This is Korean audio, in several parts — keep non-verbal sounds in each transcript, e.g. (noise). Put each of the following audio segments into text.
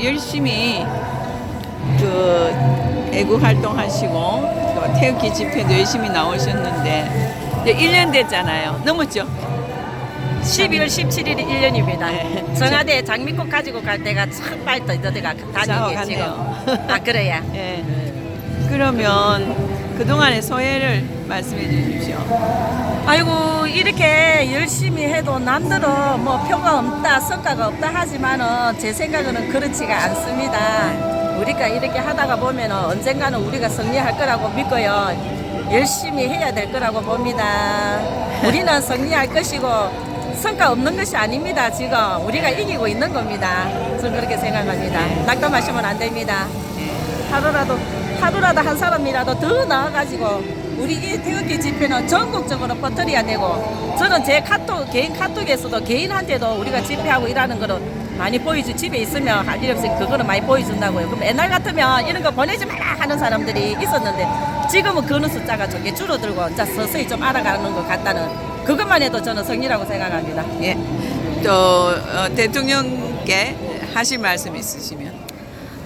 열심히 그 애국 활동하시고 또 태극기 집회도 열심히 나오셨는데 이제 1년 됐잖아요. 넘었죠? 12월 17일이 1년입니다. 네. 정화대 장미꽃 가지고 갈 때가 참 빨리 떠드가 다니게 지금. 아 그래야. 예. (laughs) 그러면 그동안의 소회를 말씀해 주십시오. 아이고 이렇게 열심히 해도 남들은 뭐 표가 없다 성과가 없다 하지만은 제 생각에는 그렇지가 않습니다. 우리가 이렇게 하다가 보면은 언젠가는 우리가 승리할 거라고 믿고요. 열심히 해야 될 거라고 봅니다. 우리는 (laughs) 승리할 것이고 성과 없는 것이 아닙니다. 지금 우리가 이기고 있는 겁니다. 저는 그렇게 생각합니다. 낙담하시면 안 됩니다. 하루라도 하루라도 한 사람이라도 더 나와가지고 우리 이 태극기 집회는 전국적으로 퍼뜨려야 되고 저는 제 카톡 개인 카톡에서도 개인한테도 우리가 집회하고 일하는 거를 많이 보여주 집에 있으면 할 일 없으니 그거는 많이 보여준다고요. 그럼 옛날 같으면 이런 거 보내지 마라 하는 사람들이 있었는데 지금은 그는 숫자가 저게 줄어들고 이제 서서히 좀 알아가는 것 같다는 그것만 해도 저는 승리라고 생각합니다. 예. 또 어, 대통령께 하실 말씀 있으시면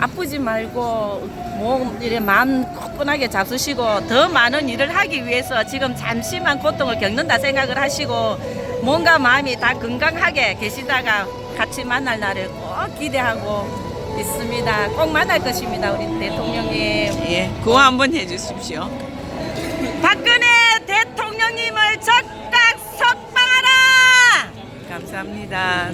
아프지 말고 몸 이래 마음 굳건하게 잡수시고 더 많은 일을 하기 위해서 지금 잠시만 고통을 겪는다 생각을 하시고 뭔가 마음이 다 건강하게 계시다가 같이 만날 날을 꼭 기대하고 있습니다. 꼭 만날 것입니다, 우리 대통령님. 예. 그거 한번 해 주십시오. 박근혜 대통령님을 적각 석방하라! 감사합니다.